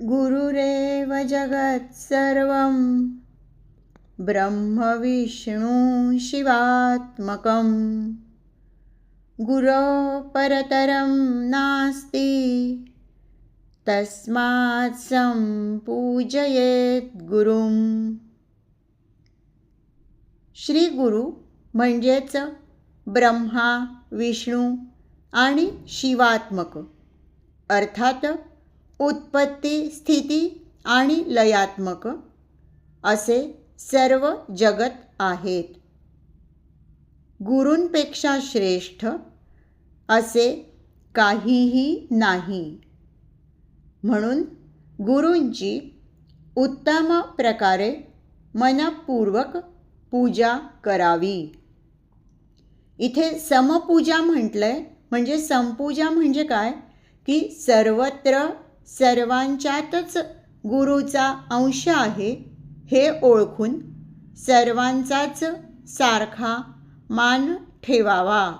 गुरुरेव जगत्सर्वं ब्रह्मविष्णु शिवात्मकं। गुरो परतरं नास्ति। तस्मात् संपूजयेत गुरुं श्री गुरु म्हणजेच ब्रह्मा विष्णू आणि शिवात्मक. अर्थात उत्पत्ती स्थिती आणि लयात्मक असे सर्व जगत आहेत. गुरूंपेक्षा श्रेष्ठ असे काहीही नाही. म्हणून गुरूंची उत्तम प्रकारे मनपूर्वक पूजा करावी. इथे समपूजा म्हटलंय म्हणजे संपूजा म्हणजे काय? की सर्वत्र सर्वांच्यातच गुरुचा अंश आहे हे ओळखून सर्वांचाच सारखा मान ठेवावा.